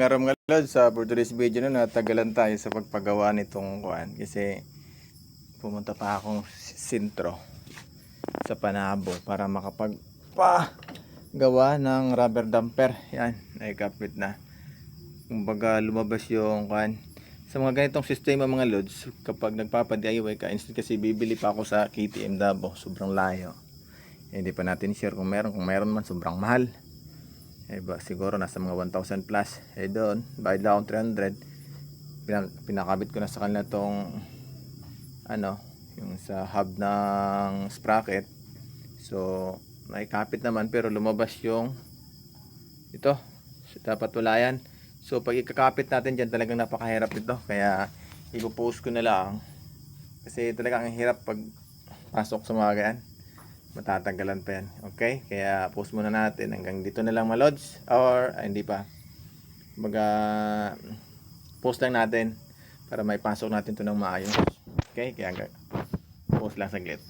Ngaram nga lod sa for today's video na natagalan tayo sa pagpagawa nitong kuan kasi pumunta pa akong sintro sa Panabo para makapag pa gawa ng rubber damper. Yan, naikapit na. Kumbaga lumabas yung kuan sa mga ganitong sistema mga lods kapag nagpapa-DIY ka instead kasi bibili pa ako sa KTM Dabo. Sobrang layo. Hindi pa natin sure kung meron. Kung meron man sobrang mahal eh ba, siguro nasa mga 1,000 plus. Eh doon bayad lang akong 300 Pinak- pinakabit ko na sa kanila tong ano yung sa hub ng sprocket. So may kapit naman pero lumabas yung ito dapat wala yan. So pag ikakapit natin dyan talagang napakahirap ito. Kaya ipopost ko na lang. Kasi talagang ang hirap pag pasok sa mga ganyan matatanggalan pa yan. Okay? Kaya post muna natin. Hanggang dito na lang malods or ay, hindi pa. Baga post lang natin para may pasok natin to ng maayos. Okay? Kaya hanggang post lang saglit